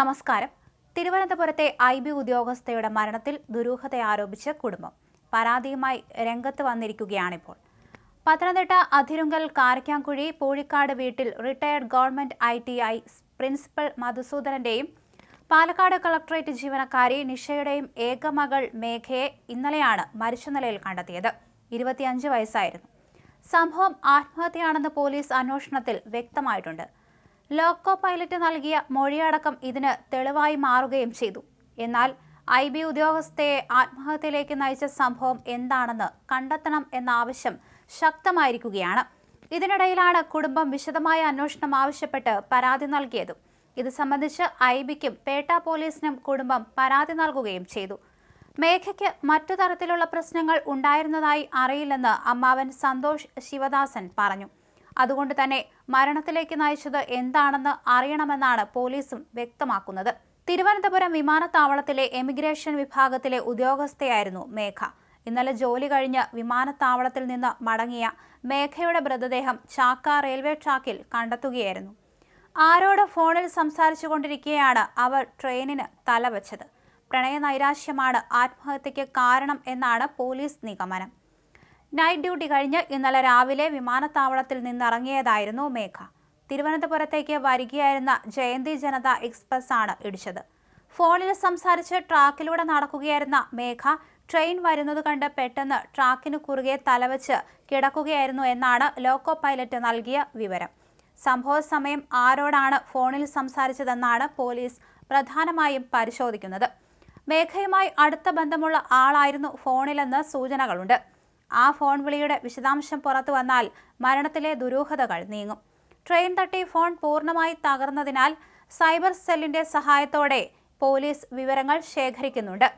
നമസ്കാരം. തിരുവനന്തപുരത്തെ I B ഉദ്യോഗസ്ഥയുടെ മരണത്തിൽ ദുരൂഹത ആരോപിച്ച് കുടുംബം പരാതിയുമായി രംഗത്ത് വന്നിരിക്കുകയാണിപ്പോൾ. പത്തനംതിട്ട അതിരുങ്കൽ കാരക്കാംകുഴി പൂഴിക്കാട് വീട്ടിൽ retired government I T I principal മധുസൂദനന്റെയും Palakkad collectorate ജീവനക്കാരി നിഷയുടെയും ഏകമകൾ മേഘയെ ഇന്നലെയാണ് മരിച്ച നിലയിൽ കണ്ടെത്തിയത്. ഇരുപത്തിയഞ്ച് വയസ്സായിരുന്നു. സംഭവം ആത്മഹത്യയാണെന്ന് പോലീസ് അന്വേഷണത്തിൽ വ്യക്തമായിട്ടുണ്ട്. ലോക്കോ പൈലറ്റ് നൽകിയ മൊഴിയടക്കം ഇതിന് തെളിവായി മാറുകയും ചെയ്തു. എന്നാൽ ഐ ബി ഉദ്യോഗസ്ഥയെ ആത്മഹത്യയിലേക്ക് നയിച്ച സംഭവം എന്താണെന്ന് കണ്ടെത്തണം എന്ന ആവശ്യം ശക്തമായിരിക്കുകയാണ്. ഇതിനിടയിലാണ് കുടുംബം വിശദമായ അന്വേഷണം ആവശ്യപ്പെട്ട് പരാതി നൽകിയത്. ഇത് സംബന്ധിച്ച് ഐ ബിക്കും പേട്ട പോലീസിനും കുടുംബം പരാതി നൽകുകയും ചെയ്തു. മേഘയ്ക്ക് മറ്റു തരത്തിലുള്ള പ്രശ്നങ്ങൾ ഉണ്ടായിരുന്നതായി അറിയില്ലെന്ന് അമ്മാവൻ സന്തോഷ് ശിവദാസൻ പറഞ്ഞു. അതുകൊണ്ട് തന്നെ മരണത്തിലേക്ക് നയിച്ചത് എന്താണെന്ന് അറിയണമെന്നാണ് പോലീസും വ്യക്തമാക്കുന്നത്. തിരുവനന്തപുരം വിമാനത്താവളത്തിലെ എമിഗ്രേഷൻ വിഭാഗത്തിലെ ഉദ്യോഗസ്ഥയായിരുന്നു മേഘ. ഇന്നലെ ജോലി കഴിഞ്ഞ് വിമാനത്താവളത്തിൽ നിന്ന് മടങ്ങിയ മേഘയുടെ മൃതദേഹം ചാക്ക റെയിൽവേ ട്രാക്കിൽ കണ്ടെത്തുകയായിരുന്നു. ആരോട് ഫോണിൽ സംസാരിച്ചു കൊണ്ടിരിക്കെയാണ് അവർ ട്രെയിനിന് തലവച്ചത്. പ്രണയനൈരാശ്യമാണ് ആത്മഹത്യയ്ക്ക് കാരണം എന്നാണ് പോലീസ് നിഗമനം. നൈറ്റ് ഡ്യൂട്ടി കഴിഞ്ഞ് ഇന്നലെ രാവിലെ വിമാനത്താവളത്തിൽ നിന്നിറങ്ങിയതായിരുന്നു മേഘ. തിരുവനന്തപുരത്തേക്ക് വരികയായിരുന്ന ജയന്തി ജനത എക്സ്പ്രസ് ആണ് ഇടിച്ചത്. ഫോണിൽ സംസാരിച്ച് ട്രാക്കിലൂടെ നടക്കുകയായിരുന്ന മേഘ ട്രെയിൻ വരുന്നത് കണ്ട് പെട്ടെന്ന് ട്രാക്കിന് കുറുകെ തലവച്ച് കിടക്കുകയായിരുന്നു എന്നാണ് ലോക്കോ പൈലറ്റ് നൽകിയ വിവരം. സംഭവ സമയം ആരോടാണ് ഫോണിൽ സംസാരിച്ചതെന്നാണ് പോലീസ് പ്രധാനമായും പരിശോധിക്കുന്നത്. മേഘയുമായി അടുത്ത ബന്ധമുള്ള ആളായിരുന്നു ഫോണിലെന്ന് സൂചനകളുണ്ട്. ആ ഫോൺ വിളിയുടെ വിശദാംശം പുറത്തു വന്നാൽ മരണത്തിലെ ദുരൂഹതകൾ നീങ്ങും. ട്രെയിൻ തട്ടി ഫോൺ പൂർണമായി തകർന്നതിനാൽ സൈബർ സെല്ലിന്റെ സഹായത്തോടെ പോലീസ് വിവരങ്ങൾ ശേഖരിക്കുന്നുണ്ട്.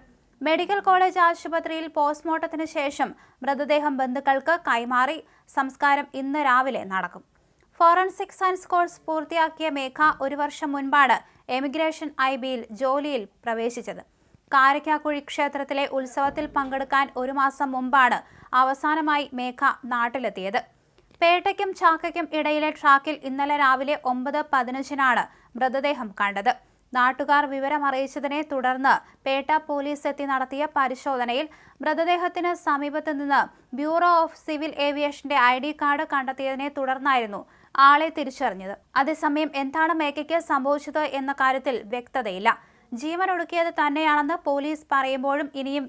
മെഡിക്കൽ കോളേജ് ആശുപത്രിയിൽ പോസ്റ്റ്മോർട്ടത്തിന് ശേഷം മൃതദേഹം ബന്ധുക്കൾക്ക് കൈമാറി സംസ്കാരം ഇന്ന് രാവിലെ നടക്കും. ഫോറൻസിക് സയൻസ് കോഴ്സ് പൂർത്തിയാക്കിയ മേഘ ഒരു വർഷം മുൻപാണ് എമിഗ്രേഷൻ ഐ ബിയിൽ ജോലിയിൽ പ്രവേശിച്ചത്. കാരക്കാക്കുഴി ക്ഷേത്രത്തിലെ ഉത്സവത്തിൽ പങ്കെടുക്കാൻ ഒരു മാസം മുമ്പാണ് അവസാനമായി മേഘ നാട്ടിലെത്തിയത്. പേട്ടയ്ക്കും ചാക്കയ്ക്കും ഇടയിലെ ട്രാക്കിൽ ഇന്നലെ രാവിലെ ഒമ്പത് പതിനഞ്ചിനാണ് മൃതദേഹം കണ്ടത്. നാട്ടുകാർ വിവരമറിയിച്ചതിനെ തുടർന്ന് പേട്ട പോലീസ് എത്തി നടത്തിയ പരിശോധനയിൽ മൃതദേഹത്തിന് സമീപത്ത് നിന്ന് ബ്യൂറോ ഓഫ് സിവിൽ ഏവിയേഷന്റെ ഐ ഡി കാർഡ് കണ്ടെത്തിയതിനെ തുടർന്നായിരുന്നു ആളെ തിരിച്ചറിഞ്ഞത്. അതേസമയം എന്താണ് മേഘയ്ക്ക് സംഭവിച്ചത് എന്ന കാര്യത്തിൽ വ്യക്തതയില്ല. ജീവൻ ഒടുക്കിയത് തന്നെയാണെന്ന് പോലീസ് പറയുമ്പോഴും ഇനിയും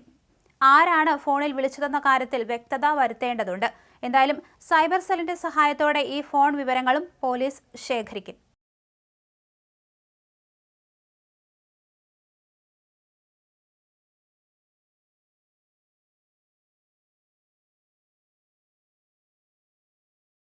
ആരാണ് ഫോണിൽ വിളിച്ചതെന്ന കാര്യത്തിൽ വ്യക്തത വരുത്തേണ്ടതുണ്ട്. എന്തായാലും സൈബർ സെല്ലിന്റെ സഹായത്തോടെ ഈ ഫോൺ വിവരങ്ങളും പോലീസ് ശേഖരിക്കും.